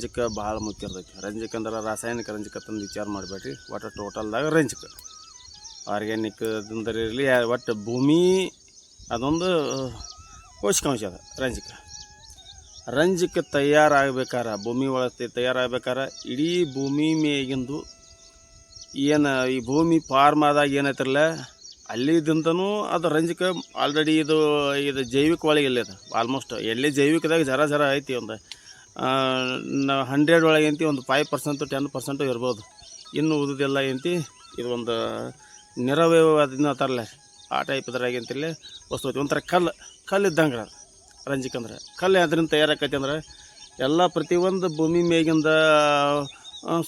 ರಂಜಕ ಭಾಳ ಮುಖ್ಯ ಇರ್ತೈತಿ. ರಂಜಕ ಅಂದ್ರೆ ರಾಸಾಯನಿಕ ರಂಜಕ ತಂದು ವಿಚಾರ ಮಾಡಬೇಡ್ರಿ. ಒಟ್ಟು ಟೋಟಲ್ದಾಗ ರಂಜಕ. ಆರ್ಗ್ಯಾನಿಕ್ ಅಂದ್ರೆ ಇರಲಿ ಒಟ್ಟು ಭೂಮಿ ಅದೊಂದು ಪೋಷಕಾಂಶ ಅದ ರಂಜಕ. ರಂಜಕ ತಯಾರಾಗಬೇಕಾರ ಭೂಮಿ ಒಳಗೆ ತಯಾರಾಗಬೇಕಾರ ಇಡೀ ಭೂಮಿ ಮೇಗಿಂದು ಏನು, ಈ ಭೂಮಿ ಫಾರ್ಮಾದಾಗ ಏನೈತಿರಲ್ಲ ಅಲ್ಲಿದ್ದಂತನೂ ಅದು ರಂಜಕ ಆಲ್ರೆಡಿ ಇದು ಇದು ಜೈವಿಕ ಒಳಗೆ ಇಲ್ಲ ಆಲ್ಮೋಸ್ಟ್ ಎಲ್ಲಿ ಜೈವಿಕದಾಗ ಜರ ಜರ ಐತಿ ಒಂದು ಹಂಡ್ರೆಡ್ ಒಳಗೆ ಒಂದು ಫೈವ್ ಪರ್ಸೆಂಟು ಟೆನ್ ಪರ್ಸೆಂಟು ಇರ್ಬೋದು. ಇನ್ನು ಉಳಿದೆಲ್ಲ ಏನಂತಿ ಇದು ಒಂದು ನಿರವಯವಾದ ಅಂತಾರಲ್ಲ ಆ ಟೈಪ್ ಇದ್ರಾಗ ಅಂತಿಲ್ಲ ವಸ್ತು ಒಂಥರ ಕಲ್ಲು ಕಲ್ಲು ಇದ್ದಂಗೆ ಅದು ರಂಜಕ ಅಂದ್ರೆ. ಕಲ್ಲು ಅದರಿಂದ ತಯಾರಾಕೈತಿ ಅಂದ್ರೆ ಎಲ್ಲ ಪ್ರತಿಯೊಂದು ಭೂಮಿ ಮೇಗಿಂದ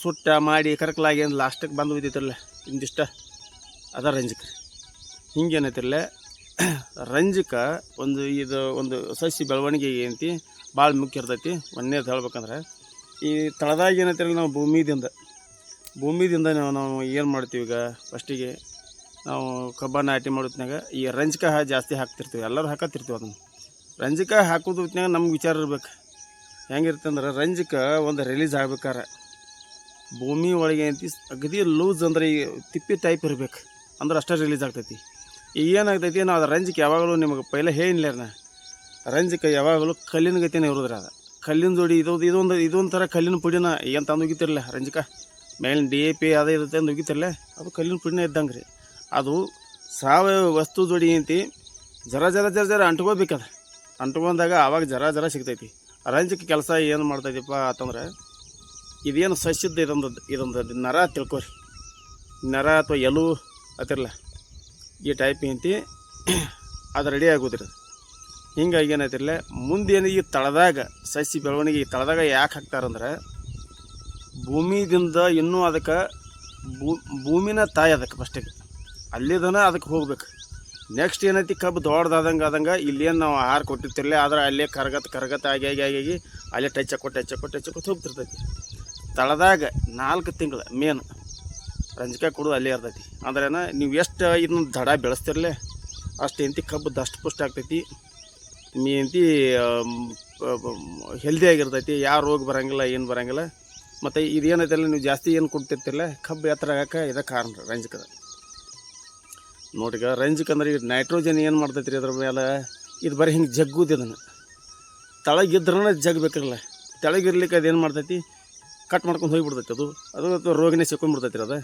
ಸುಟ್ಟ ಮಾಡಿ ಕರಕಲಾಗಿ ಏನು ಲಾಸ್ಟಿಗೆ ಬಂದು ಬಿದ್ದಿತ್ತಿರಲ್ಲ ಇಂದಿಷ್ಟ ಅದ ರಂಜಕ ಹಿಂಗೇನೈತಿರಲ್ಲ ರಂಜಕ ಒಂದು ಇದು ಒಂದು ಸಸಿ ಬೆಳವಣಿಗೆ ಏನೈತಿ ಭಾಳ ಮುಖ್ಯ ಇರ್ತೈತಿ. ಒಂದೇದು ಹೇಳ್ಬೇಕಂದ್ರೆ, ಈ ತಳದಾಗ ಏನಂತೇಳಿ ನಾವು ಭೂಮಿದಿಂದ ಭೂಮಿದಿಂದ ನಾವು ನಾವು ಏನು ಮಾಡ್ತೀವಿ ಈಗ? ಫಸ್ಟಿಗೆ ನಾವು ಕಬ್ಬ ನಾಟಿ ಮಾಡೋತ್ನಾಗ ಈ ರಂಜಕ ಜಾಸ್ತಿ ಹಾಕ್ತಿರ್ತೀವಿ. ಎಲ್ಲರೂ ಹಾಕತ್ತಿರ್ತೀವಿ ಅದನ್ನು. ರಂಜಕ ಹಾಕೋದು ಹೊತ್ನಾಗ ನಮ್ಗೆ ವಿಚಾರ ಇರ್ಬೇಕು. ಹೆಂಗಿರ್ತಂದ್ರೆ ರಂಜಕ ಒಂದು ರಿಲೀಸ್ ಆಗ್ಬೇಕಾರೆ. ಭೂಮಿ ಒಳಗೆ ಏನೈತಿ, ಅಗದಿ ಲೂಸ್ ಅಂದ್ರೆ ಈ ತಿಪ್ಪಿ ಟೈಪ್ ಇರ್ಬೇಕು. ಅಂದ್ರೆ ಅಷ್ಟೇ ರಿಲೀಸ್ ಆಗ್ತೈತಿ. ಈಗ ಏನಾಗ್ತೈತಿ, ನಾವು ಅದು ರಂಜಕ ಯಾವಾಗಲೂ ನಿಮಗೆ ಪೈಲೆ ಹೇಳಿಲ್ಲ ನಾ. ರಂಜಕ ಯಾವಾಗಲೂ ಕಲ್ಲಿನ ಗತಿನೇ ಇರೋದ್ರಿ ಅದು. ಕಲ್ಲಿನ ಜೋಡಿ ಇದೊಂದು ಇದೊಂದು ಇದೊಂಥರ ಥರ ಕಲ್ಲಿನ ಪುಡಿನ ಏನು ತಂದು ಉಗಿತಿರಲ್ಲ ರಂಜಕ? ಮೇಲಿನ ಡಿ ಎ ಪಿ ಅದೇ ಇರುತ್ತೆ ಅಂದು ಉಗಿತಿರಲ್ಲ ಅದು ಕಲ್ಲಿನ ಪುಡಿನೇ ಇದ್ದಂಗೆ ರೀ ಅದು ಸಾವಯವ ವಸ್ತು ಜೋಡಿ ಅಂತಿ ಜರ ಜರ ಜರ ಜರ ಅಂಟ್ಕೋಬೇಕದ ಅಂಟ್ಕೊಂಡಾಗ ಆವಾಗ ಜರ ಜರ ಸಿಗ್ತೈತಿ. ರಂಜಕ ಕೆಲಸ ಏನು ಮಾಡ್ತೈತಿಪ್ಪ ಅಂತಂದ್ರೆ, ಇದೇನು ಸಸ್ಯದ ಇದೊಂದು ಇದೊಂದು ನರ ತಿಳ್ಕೊರಿ. ನರ ಅಥವಾ ಎಲು ಅತಿರಲ್ಲ ಈ ಟೈಪ್ ಏನೈತಿ ಅದು ರೆಡಿ ಆಗೋದ್ರಿ ಅದು ಹಿಂಗಾಗಿ ಏನೈತಿರಲ್ಲ ಮುಂದೇನು ಈ ತಳದಾಗ, ಸಸಿ ಬೆಳವಣಿಗೆ ಈ ತಳದಾಗ ಯಾಕೆ ಹಾಕ್ತಾರಂದ್ರೆ, ಭೂಮಿದಿಂದ ಇನ್ನೂ ಅದಕ್ಕೆ ಭೂ, ಭೂಮಿನ ತಾಯಿ ಅದಕ್ಕೆ ಫಸ್ಟಿಗೆ ಅಲ್ಲಿದನ ಅದಕ್ಕೆ ಹೋಗ್ಬೇಕು. ನೆಕ್ಸ್ಟ್ ಏನೈತಿ, ಕಬ್ಬು ದೊಡ್ಡದಾದಂಗೆ ಆದಂಗೆ ಇಲ್ಲೇನು ನಾವು ಆಹಾರ ಕೊಟ್ಟಿರ್ತಿರಲ್ಲ ಆದ್ರೆ ಅಲ್ಲೇ ಕರಗತ್ ಕರಗತ್, ಆಗಿ ಆಗಿ ಆಗಿ ಅಲ್ಲೇ ಟಚ್ ಹಾಕೊಟ್ಟು ಟಚ್ ಹಾಕೊಟ್ಟು ಟಚ್ ಹಾಕೋತ ಹೋಗ್ತಿರ್ತೈತಿ. ತಳದಾಗ ನಾಲ್ಕು ತಿಂಗಳು ಮೇನ್ ರಂಜಕ ಕೊಡೋದು ಅಲ್ಲೇ ಇರ್ತೈತಿ. ಅಂದ್ರೇನ ನೀವು ಎಷ್ಟು ಇದನ್ನ ದಡ ಬೆಳೆಸ್ತಿರಲೇ, ಅಷ್ಟು ಎಂತಿ ಕಬ್ಬು ದಷ್ಟು ಪುಷ್ಟ ಆಗ್ತೈತಿ. ನೀ ಹೆಲ್ದಿಯಾಗಿರ್ತೈತಿ ಯಾವ ರೋಗ ಬರಂಗಿಲ್ಲ, ಏನು ಬರಂಗಿಲ್ಲ. ಮತ್ತು ಇದು ಏನೈತಲ್ಲ ನೀವು ಜಾಸ್ತಿ ಏನು ಕೊಡ್ತಿರ್ತಿರಲ್ಲ ಕಬ್ಬು ಎತ್ತರ ಆಗಕ್ಕೆ ಇದೇ ಕಾರಣ ರಂಜಕದ ನೋಡ್ರಿಗ ರಂಜಕ ಅಂದ್ರೆ ಈಗ ನೈಟ್ರೋಜನ್ ಏನು ಮಾಡ್ತೈತಿ ರೀ ಅದ್ರ ಮೇಲೆ, ಇದು ಬರೀ ಹಿಂಗೆ ಜಗ್ಗುದು ಇದನ್ನು. ತಳಗಿದ್ರೂ ಜಗ್ಬೇಕಿರಲ್ಲ. ತೆಳಗಿರ್ಲಿಕ್ಕೆ ಅದೇನು ಮಾಡ್ತೈತಿ ಕಟ್ ಮಾಡ್ಕೊಂಡು ಹೋಗಿಬಿಡ್ತೈತಿ ಅದು. ಅದು ರೋಗನೆ ರೋಗನೇ ಸಿಕ್ಕೊಂಡ್ಬಿಡ್ತೈತಿ ಅದು.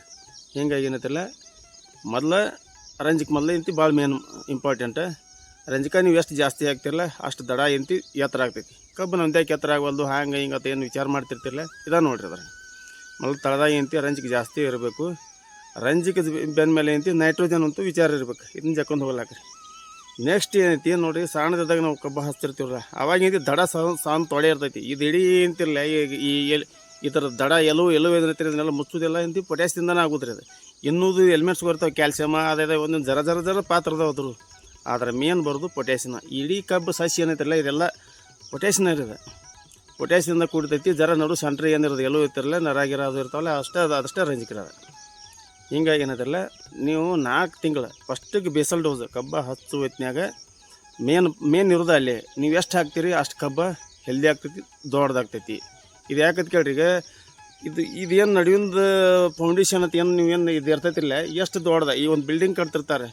ಹಿಂಗಾಗಿ ಏನೈತಿಲ್ಲ ಮೊದಲ ರಂಜಕ ಮೊದಲ ಇಂತಿ ಭಾಳ ಮೇನ್ ಇಂಪಾರ್ಟೆಂಟ್ ರಂಜಕ, ನೀವು ಎಷ್ಟು ಜಾಸ್ತಿ ಆಗ್ತಿರಲ್ಲ ಅಷ್ಟು ದಡ ಎಂತಿ ಎತ್ತರ ಆಗ್ತೈತಿ. ಕಬ್ಬು ಒಂದ್ಯಾಕೆ ಎತ್ತರ ಆಗವಲ್ದು ಹಂಗೆ ಹಿಂಗೆ ಏನು ವಿಚಾರ ಮಾಡ್ತಿರ್ತಿರಲ್ಲ ಇದ ನೋಡ್ರಿ ಅದ್ರ ಮೊದಲು ತಳದಾಗ ಎಂತಿ ರಂಜಕ ಜಾಸ್ತಿ ಇರಬೇಕು. ರಂಜಕದ ಬೆನ್ ಮೇಲೆ ಎಂತಿ ನೈಟ್ರೋಜನ್ ಅಂತೂ ವಿಚಾರ ಇರಬೇಕು ಇದನ್ನ ಜಕ್ಕೊಂಡು ಹೋಗ್ಲಾಕ್ರಿ ನೆಕ್ಸ್ಟ್ ಏನೈತಿ ನೋಡಿ ಸಣ್ಣದಾಗ ನಾವು ಕಬ್ಬು ಹಚ್ತಿರ್ತೀವಲ್ಲ ಅವಾಗ ದಡ ಸಾನ್ ತೊಳೆ ಇರ್ತೈತಿ. ಇದು ಇಡೀ ಅಂತಿರಲ್ಲ ಈ- ಈ ಥರ ದಡ ಎಲ್ಲೋ ಎಲ್ಲೋ ಏನೈತಿ ಇದನ್ನೆಲ್ಲ ಮುಚ್ಚೋದೆಲ್ಲ ಎಂತಿ ಪೊಟ್ಯಾಸಿಯಿಂದನೇ ಆಗುದ್ರಿ ಅದು. ಇನ್ನೂದು ಎಲಿಮೆಂಟ್ಸ್ ಬರ್ತಾವೆ ಕ್ಯಾಲ್ಸಿಯಮ್ ಅದೇ ಒಂದೊಂದು ಜರ ಜರ ಜರ ಪಾತ್ರ ಅದಾವ ಅದ್ರ ಆದ್ರೆ ಮೇನ್ ಬರೋದು ಪೊಟ್ಯಾಸಿನ ಇಡೀ ಕಬ್ಬು ಸಸಿ ಏನೈತಿರಲ್ಲ ಇದೆಲ್ಲ ಪೊಟ್ಯಾಸಿನ ಇರೋದು ಪೊಟ್ಯಾಸಿಯಿಂದ ಕೂಡ್ತೈತಿ ಜರ ನಡು ಸೆಂಟ್ರ್ ಏನಿರೋದು, ಎಲ್ಲೂ ಇರ್ತಿರಲ್ಲ ನರಾಗಿರ ಅದು ಇರ್ತಾವಲ್ಲ, ಅಷ್ಟೇ ಅದು ಅದಷ್ಟೇ ರಂಜಿಕಿರೋದು ಹಿಂಗಾಗಿ ಏನೈತಿರಲ್ಲ ನೀವು ನಾಲ್ಕು ತಿಂಗಳು ಫಸ್ಟಿಗೆ ಬೇಸಲ್ ಡೋಸ್ ಕಬ್ಬ ಹಚ್ಚು ಹೊತ್ನ್ಯಾಗ ಮೇನ್ ಮೇನ್ ಇರೋದು ಅಲ್ಲಿ. ನೀವು ಎಷ್ಟು ಹಾಕ್ತೀರಿ, ಅಷ್ಟು ಕಬ್ಬ ಹೆಲ್ದಿ ಆಗ್ತೈತಿ, ದೊಡ್ಡದಾಗ್ತೈತಿ. ಇದು ಯಾಕಂತ ಕೇಳ್ರಿ ಈಗ, ಇದು ಇದೇನು ನಡೆಯೊಂದು ಫೌಂಡೇಶನ್ ಅಂತ ಏನು ನೀವು ಏನು, ಇದು ಇರ್ತೈತಿಲ್ಲ, ಎಷ್ಟು ದೊಡ್ಡದ, ಈ ಒಂದು ಬಿಲ್ಡಿಂಗ್ ಕಟ್ತಿರ್ತಾರೆ.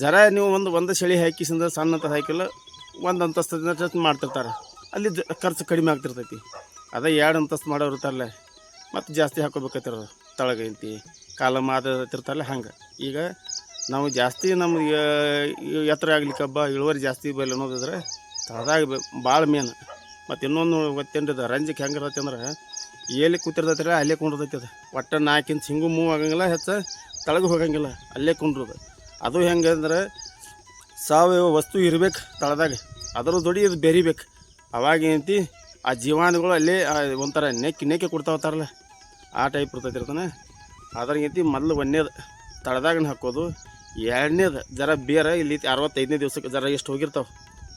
ಜರ ನೀವು ಒಂದು ಒಂದು ಸಳಿ ಹಾಕಿಸಿಂದ ಸಣ್ಣ ಅಂತ ಹಾಕಿಲ್ಲ, ಒಂದು ಅಂತಸ್ತು ಮಾಡ್ತಿರ್ತಾರೆ. ಅಲ್ಲಿ ಖರ್ಚು ಕಡಿಮೆ ಆಗ್ತಿರ್ತೈತಿ. ಅದೇ ಎರಡು ಅಂತಸ್ತು ಮಾಡೋರು ಇರ್ತಾರಲ್ಲ ಮತ್ತು ಜಾಸ್ತಿ ಹಾಕೋಬೇಕಾಯ್ತಾರ ತಳಗೈತಿ ಕಾಲ ಮಾತಿರ್ತಾರಲ್ಲ ಹಂಗೆ. ಈಗ ನಾವು ಜಾಸ್ತಿ ನಮಗೆ ಎತ್ತರ ಆಗ್ಲಿಕ್ಕೆ ಹಬ್ಬ, ಇಳುವರಿ ಜಾಸ್ತಿ ಬೈಲ್ ಅನ್ನೋದಿದ್ರೆ ತಳದಾಗ ಭಾಳ ಮೇನ್. ಮತ್ತು ಇನ್ನೊಂದು ಗೊತ್ತೇನ್ರಿ ರಂಜಕ್ಕೆ ಹೆಂಗೆ ಇರತ್ತೆ ಅಂದ್ರೆ, ಎಲ್ಲಿ ಕೂತಿರ್ತೈತಿ ಅಲ್ಲೇ ಕುಂಡಿರ್ತೈತಿ ಅದು. ಒಟ್ಟು ನಾಲ್ಕಿಂಚ್ ಹಿಂಗೂ ಮೂವ್ ಆಗಂಗಿಲ್ಲ, ಹೆಚ್ಚು ತಳಗ ಹೋಗಂಗಿಲ್ಲ, ಅಲ್ಲೇ ಕುಂಡ್ರದು ಅದು ಹೆಂಗೆ ಅಂದ್ರೆ ಸಾವಯವ ವಸ್ತು ಇರ್ಬೇಕು ತಳದಾಗ. ಅದರ ಜೋಡಿ ಇದು ಬೆರಿಬೇಕು. ಅವಾಗ ಏನಂತಿ, ಆ ಜೀವಾಣುಗಳು ಅಲ್ಲೇ ಒಂಥರ ನೆಕ್ಕಿ ನೆಕ್ಕಿ ಕೊಡ್ತಾವತ್ತಾರಲ್ಲ, ಆ ಟೈಪ್ ಇರ್ತೈತಿ ಇರ್ತಾನೆ. ಅದ್ರ ಏನೈತಿ, ಮೊದಲು ಒಂದೇದು ತಳದಾಗ ಹಾಕೋದು, ಎರಡನೇದು ಜರ ಬೇರೆ, ಇಲ್ಲಿ ಅರವತ್ತೈದನೇ ದಿವಸಕ್ಕೆ ಜರ ಎಷ್ಟು ಹೋಗಿರ್ತಾವೆ.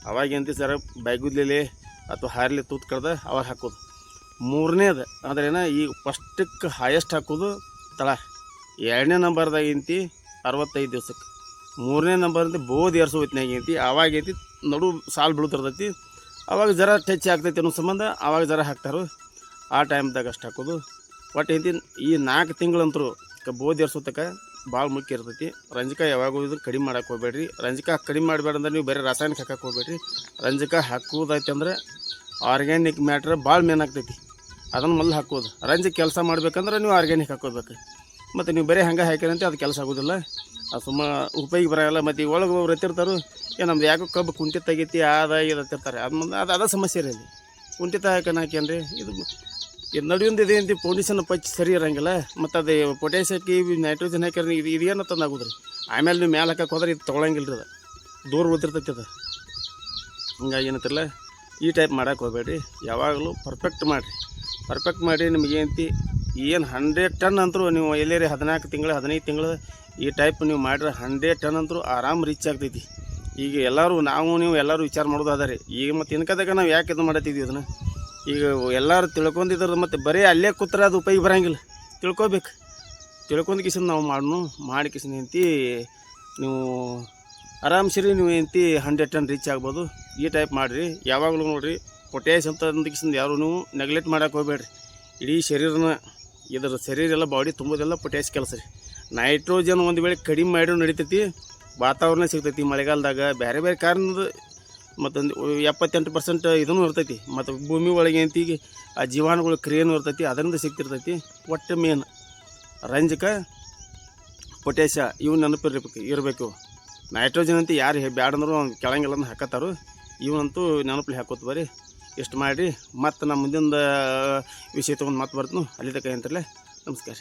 ಅವಾಗ ಏನಂತಿ, ಜರ ಬೈಗುದ್ಲಿಲಿ ಅಥವಾ ಹಾರ್ಲಿ ತೂತ್ ಕಡ್ದು ಅವಾಗ ಹಾಕೋದು. ಮೂರನೇದು ಅಂದ್ರೇನ ಈ ಫಸ್ಟಕ್ಕೆ ಹೈಯೆಸ್ಟ್ ಹಾಕೋದು ತಳ. ಎರಡನೇ ನಂಬರ್ದಾಗ ಏನೈತಿ, ಅರವತ್ತೈದು ದಿವ್ಸಕ್ಕೆ. ಮೂರನೇ ನಂಬರ್ ಅಂತ, ಬೋದ್ ಏರ್ಸೋ ಹೊತ್ತಿನಾಗ ಐತಿ ಐತಿ ನಡು ಸಾಲು ಬೀಳ್ತಿರ್ತೈತಿ. ಅವಾಗ ಜರ ಟಚ್ ಆಗ್ತೈತಿ ಅನ್ನೋ ಸಂಬಂಧ ಅವಾಗ ಜರ ಹಾಕ್ತಾರೆ. ಆ ಟೈಮ್ದಾಗ ಅಷ್ಟು ಹಾಕೋದು. ಒಟ್ಟು ಐತಿ ಈ ನಾಲ್ಕು ತಿಂಗಳಂತರೂ ಬೋದ್ ಎರ್ಸೋತಕ ಭಾಳ ಮುಖ್ಯ ಇರ್ತೈತಿ. ರಂಜಕ ಯಾವಾಗ ಇದನ್ನು ಕಡಿಮೆ ಮಾಡೋಕೆ ಹೋಗ್ಬೇಡ್ರಿ. ರಂಜಕ ಕಡಿಮೆ ಮಾಡಬೇಡ ಅಂದ್ರೆ ನೀವು ಬೇರೆ ರಾಸಾಯನಿಕ ಹಾಕಕ್ಕೆ ಹೋಗ್ಬೇಡ್ರಿ. ರಂಜಕ ಹಾಕೋದೈತೆ ಅಂದ್ರೆ ಆರ್ಗ್ಯಾನಿಕ್ ಮ್ಯಾಟ್ರ್ ಭಾಳ ಮೇನ್ ಆಗ್ತೈತಿ. ಅದನ್ನು ಮೊದಲು ಹಾಕೋದು. ರಂಜಕ ಕೆಲಸ ಮಾಡ್ಬೇಕಂದ್ರೆ ನೀವು ಆರ್ಗ್ಯಾನಿಕ್ ಹಾಕೋಬೇಕು ಮತ್ತು ನೀವು ಬೇರೆ ಹಂಗೆ ಹಾಕಿರಂತೆ ಅದು ಕೆಲಸ ಆಗೋದಿಲ್ಲ. ಅದು ಸುಮ್ಮ ಉಪಯೋಗ ಬರೋಲ್ಲ ಮತ್ತು ಈ ಒಳಗೆ ಒಬ್ರು ಎತ್ತಿರ್ತಾರೆ ಏ, ನಮ್ದು ಯಾಕೋ ಕಬ್ಬು ಕುಂಟೆ ತೆಗಿತಿ ಆದ ಇದು ಹತ್ತಿರ್ತಾರೆ. ಅದು ಮುಂದೆ ಅದು ಅದೇ ಸಮಸ್ಯೆ ರೀ ಅಲ್ಲಿ. ಕುಂಟಿತ ಹಾಕೋಣ ಹಾಕ್ಯಾನ್ರಿ ಇದು ಇದು ನಡುವಿಂದ ಅಂತ ಫೌಂಡೇಶನ್ ಪಚ್ಚಿ ಸರಿ ಇರೋಂಗಿಲ್ಲ. ಮತ್ತು ಅದು ಪೊಟ್ಯಾಶ್ ಹಾಕಿ ನೈಟ್ರೋಜನ್ ಹಾಕಿರೋ ಇದು ಇದು ಏನು ತಂದು ಆಮೇಲೆ ನೀವು ಮೇಲೆ ಹಾಕಕ್ಕೆ ಹೋದ್ರೆ ಇದು ತೊಗೊಳಂಗಿಲ್ಲ ರೀ ಅದು. ದೂರ ಉಳಿದಿರ್ತೈತಿ ಅದು. ಹಿಂಗಾಗಿ ಏನಂತಿರಲ್ಲ ಈ ಟೈಪ್ ಮಾಡಕ್ಕೆ ಹೋಗ್ಬೇಡ್ರಿ. ಯಾವಾಗಲೂ ಪರ್ಫೆಕ್ಟ್ ಮಾಡಿರಿ. ಪರ್ಫೆಕ್ಟ್ ಮಾಡಿ ನಿಮಗೆ ಏನು ಹಂಡ್ರೆಡ್ ಟನ್ ಅಂತರೂ ನೀವು ಎಲ್ಲೇರಿ ಹದಿನಾಲ್ಕು ತಿಂಗಳು, ಹದಿನೈದು ತಿಂಗಳು ಈ ಟೈಪ್ ನೀವು ಮಾಡಿದ್ರೆ ಹಂಡ್ರೆಡ್ ಟನ್ ಅಂತೂ ಆರಾಮ್ ರೀಚ್ ಆಗ್ತೈತಿ. ಈಗ ಎಲ್ಲರೂ ನಾವು, ನೀವು ಎಲ್ಲರೂ ವಿಚಾರ ಮಾಡೋದು ಅದ ಈಗ ಮತ್ತು ಇನ್ಕದಾಗ ನಾವು ಯಾಕೆ ಇದು ಮಾಡತ್ತಿದ್ವಿ ಅದನ್ನು? ಈಗ ಎಲ್ಲರೂ ತಿಳ್ಕೊಂಡಿದ್ರೆ ಮತ್ತು ಬರೀ ಅಲ್ಲೇ ಕೂತ್ರೆ ಅದು ಉಪಯೋಗ ಬರಂಗಿಲ್ಲ. ತಿಳ್ಕೊಬೇಕು. ತಿಳ್ಕೊಂಡು ಕಿಸಿಂದ ನಾವು ಮಾಡೋಣ ಮಾಡಿ ಕಿಸಿನ ಎಂತಿ ನೀವು ಆರಾಮ್ಸಿರಿ ನೀವು ಏನಂತಿ ಹಂಡ್ರೆಡ್ ಟನ್ ರೀಚ್ ಆಗ್ಬೋದು. ಈ ಟೈಪ್ ಮಾಡಿರಿ. ಯಾವಾಗಲೂ ನೋಡಿರಿ ಪೊಟ್ಯಾಸ್ ಅಂತ ಕಿಸಿಂದ ಯಾರು ನೀವು ನೆಗ್ಲೆಕ್ಟ್ ಮಾಡೋಕೆ ಹೋಗ್ಬೇಡ್ರಿ. ಇಡೀ ಶರೀರನ ಇದ್ರ ಶರೀರ ಎಲ್ಲ ಬಾಡಿ ತುಂಬೋದೆಲ್ಲ ಪೊಟ್ಯಾಸ್ ಕೆಲಸ ರೀ. ನೈಟ್ರೋಜನ್ ಒಂದು ವೇಳೆ ಕಡಿಮೆ ಮಾಡಿದ್ರು ನಡಿತೈತಿ, ವಾತಾವರಣ ಸಿಗ್ತೈತಿ ಮಳೆಗಾಲದಾಗ. ಬೇರೆ ಬೇರೆ ಕಾರಣದ ಮತ್ತೊಂದು ಎಪ್ಪತ್ತೆಂಟು ಪರ್ಸೆಂಟ್ ಇದನ್ನು ಇರ್ತೈತಿ. ಮತ್ತು ಭೂಮಿ ಒಳಗೆ ಅಂತೀಗಿ ಆ ಜೀವಾಣುಗಳು ಕ್ರಿಯೆನೂ ಇರ್ತೈತಿ, ಅದರಿಂದ ಸಿಗ್ತಿರ್ತೈತಿ. ಒಟ್ಟು ಮೇನ್ ರಂಜಕ ಪೊಟ್ಯಾಶ ಇವು ನೆನಪಿರ್ಬೇಕು ಇರಬೇಕು ನೈಟ್ರೋಜನ್ ಅಂತ ಯಾರು ಬ್ಯಾಡಂದ್ರೂ ಕೆಳಂಗಿಲ್ಲ ಅಂತ ಹಾಕತ್ತಾರು. ಇವನಂತೂ ನೆನಪಲ್ಲಿ ಹಾಕೋತ ಬರ್ರಿ. ಇಷ್ಟು ಮಾಡಿ ಮತ್ತು ನಮ್ಮ ಮುಂದಿನ ವಿಷಯ ತೊಗೊಂಡು ಮತ್ತೆ ಬರ್ತೀನಿ. ಅಲ್ಲಿ ತಕ ಅಂತಾರಲ್ಲ ನಮಸ್ಕಾರ.